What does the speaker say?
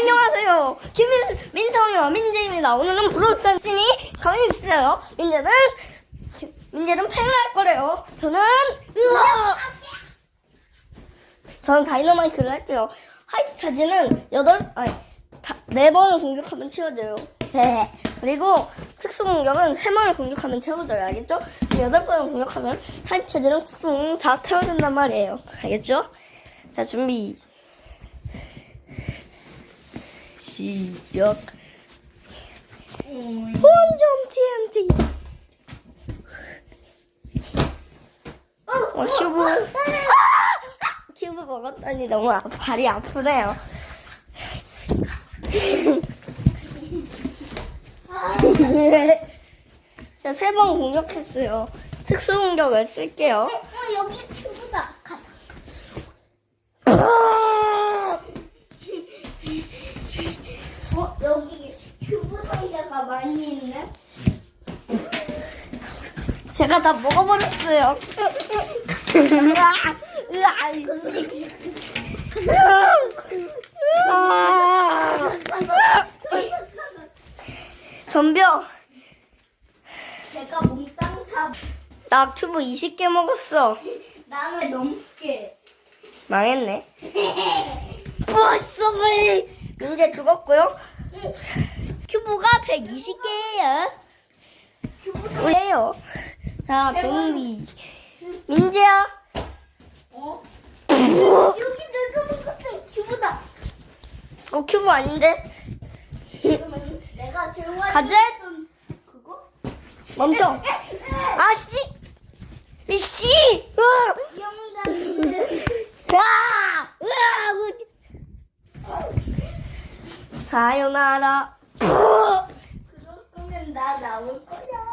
안녕하세요. 김민성이와 민재입니다. 오늘은 브로스한 씬이 가만히 있어요. 민재는 민재는 팽할 거래요. 저는 으아! 저는 다이너마이트를 할게요. 화이트 차지는 여덟 아니 다, 네 번을 공격하면 채워져요. 네. 그리고 특수 공격은 세 번을 공격하면 채워져요. 알겠죠? 여덟 번을 공격하면 화이트 차지는 특수 공격 다 채워진단 말이에요. 알겠죠? 자 준비. 시작. 원점 TNT. 어, 큐브. 아! 큐브 먹었더니 너무 아, 발이 아프네요. 자, 세번 공격했어요. 특수 공격을 쓸게요. 어, 여기 큐브다. 가자. 어, 여기 큐브 많이 있네. 제가 다 먹어버렸어요. 으아, 으아, 씨. 아. 덤벼. 제가 몽땅 다 나 큐브 20개 먹었어. 나는 넘게. 망했네. 벌써 왜? 민재 죽었고요. 큐브가 120개예요. 왜요? 자, 종비. 민재야. 어? 여기 내가 먹었던 큐브다. 어, 큐브 아닌데? 내가 제일? 좋아했던 그거? 멈춰. 아, 씨! 이 씨! 으아! 영단인데. 으아! 으아! 사요나라. 그럴 거면 나 나올 거야.